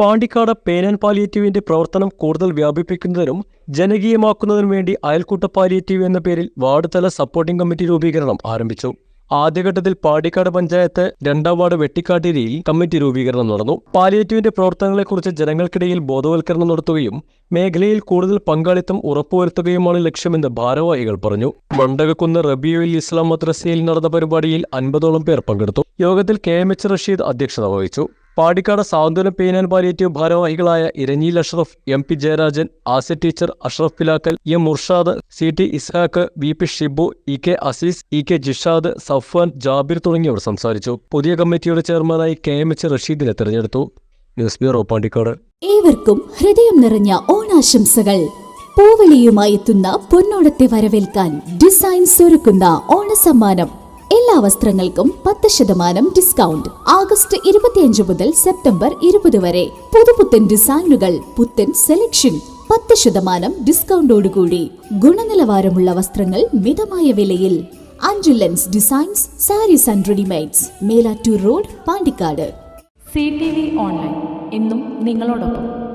പാണ്ടിക്കാട് പേനൻ പാലിയേറ്റീവിന്റെ പ്രവർത്തനം കൂടുതൽ വ്യാപിപ്പിക്കുന്നതിനും ജനകീയമാക്കുന്നതിനും വേണ്ടി അയൽക്കൂട്ട പാലിയേറ്റീവ് എന്ന പേരിൽ വാർഡ് തല സപ്പോർട്ടിംഗ് കമ്മിറ്റി രൂപീകരണം ആരംഭിച്ചു. ആദ്യഘട്ടത്തിൽ പാണ്ടിക്കാട് പഞ്ചായത്ത് രണ്ടാം വാർഡ് വെട്ടിക്കാട്ടിരിയിൽ കമ്മിറ്റി രൂപീകരണം നടന്നു. പാലിയേറ്റീവിന്റെ പ്രവർത്തനങ്ങളെക്കുറിച്ച് ജനങ്ങൾക്കിടയിൽ ബോധവൽക്കരണം നടത്തുകയും മേഖലയിൽ കൂടുതൽ പങ്കാളിത്തം ഉറപ്പുവരുത്തുകയുമാണ് ലക്ഷ്യമെന്ന് ഭാരവാഹികൾ പറഞ്ഞു. മണ്ടകക്കുന്ന് റബിയുൽ ഇസ്ലാം മദ്രസയിൽ നടന്ന പരിപാടിയിൽ അൻപതോളം പേർ പങ്കെടുത്തു. യോഗത്തിൽ കെ എം എച്ച് റഷീദ് അധ്യക്ഷത വഹിച്ചു. പാടിക്കാട് സാന്ത്വന പെയിൻ ആൻഡ് പാലിയേറ്റീവ് ഭാരവാഹികളായ Iranjil Ashraf M P Jayarajan Asi teacher Ashraf Pilakkal M Murshad C T Ishaq V P Shibu E K Azeez E K Jishad Safwan Jabir തുടങ്ങിയവർ സംസാരിച്ചു. പുതിയ കമ്മിറ്റിയുടെ ചെയർമാനായി K M H റഷീദിനെ തെരഞ്ഞെടുത്തു. News bureau Pandikkad. ഏവർക്കും ഹൃദയം നിറഞ്ഞ ഓണാശംസകൾ. പൂവിളിയുമായി എത്തുന്ന പൊന്നോടത്തെ വരവേൽക്കാൻ ഡിസൈൻസ് ഒരുക്കുന്ന ഓണസമ്മാനം. എല്ലാ വസ്ത്രങ്ങൾക്കും പത്ത് ശതമാനം ഡിസ്കൗണ്ട് ആഗസ്റ്റ് ഇരുപത്തിയഞ്ച് മുതൽ സെപ്റ്റംബർ ഇരുപത് വരെ. പുതുപുത്തൻ ഡിസൈനുകൾ പുത്തൻ സെലക്ഷൻ പത്ത് ശതമാനം ഡിസ്കൗണ്ടോടുകൂടി ഗുണനിലവാരമുള്ള വസ്ത്രങ്ങൾ മിതമായ വിലയിൽ. അഞ്ചുലൻസ് designs sarees and readymades Melattur road Pandikkad. C T V online. എന്നും നിങ്ങളോടൊപ്പം.